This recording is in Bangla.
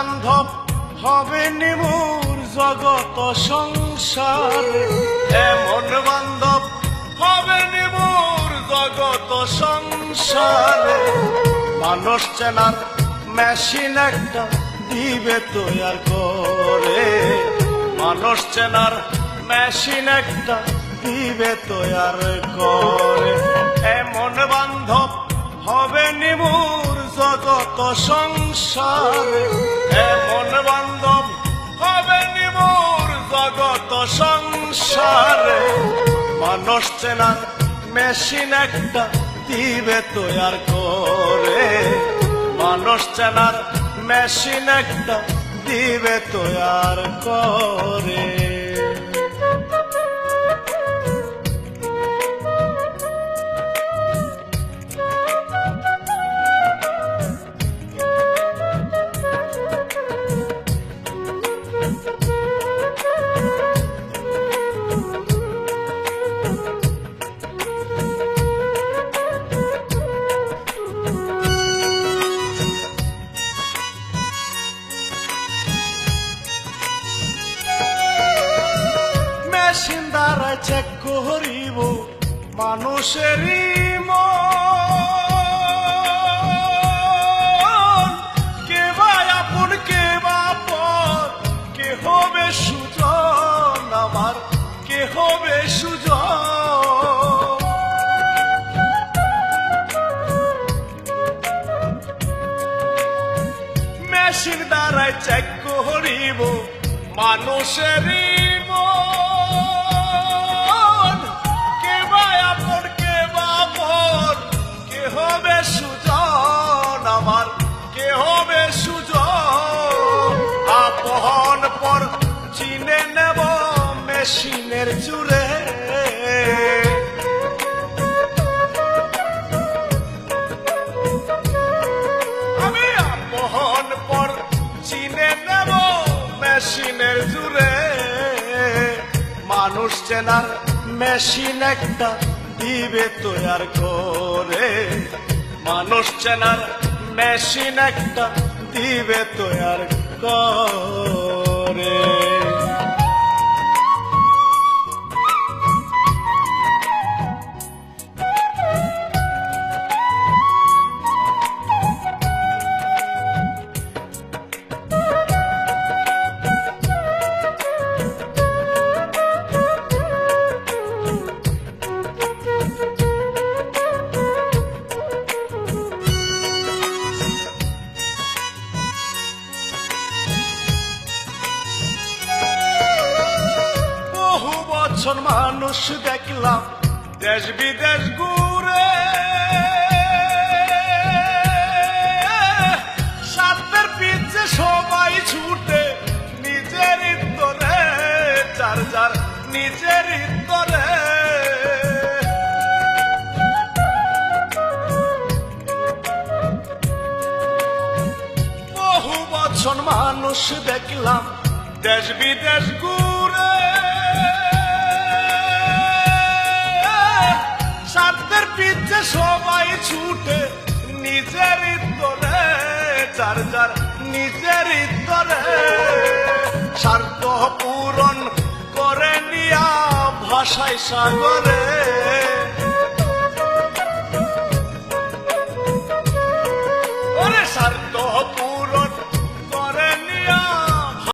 বান্ধব হবে নিমুর জগত সংসার। এমন বান্ধব হবে নিমুর জগত সংসার। মানুষ চেনার মেশিন একটা দিবে তৈয়ার করে। মানুষ চেনার মেশিন একটা দিবে তৈয়ার করে। এমন বান্ধব হবে নিমুর জগত সংসার। সংসার মানুষ চেনার মেশিন একটা দিবে তৈয়ার করে। মানুষ চেনার মেশিন একটা দিবে তৈয়ার করে। মেশিন দ্বারা চেক করিব মানুষেরই মন। কে বা আপন, কে বা পর, কে হবে সুজন আমার, কে হবে সুজন। মেশিন দ্বারাই চেক করিব মানুষের মন। জুড়ে আমি আপন পর চিনে নেব মেশিনের জুড়ে। মানুষ চেনার মেশিন একটা দিবে তৈয়ার করে। মানুষ চেনার মেশিন একটা দিবে তৈয়ার করে। বছর মানুষ দেখলাম দেশ বিদেশ ঘুরে। সাপের পিছে সবাই ছুটে নিজের ইন্দরে চার চার নিজের ইন্দরে বহু বছর মানুষ দেখলাম দেশ বিদেশ ঘুরে। ছুটে নিজের তোরে যার যার নিজের তোরে স্বার্থ পূরণ করে নিয়া ভাষায় সাগরে।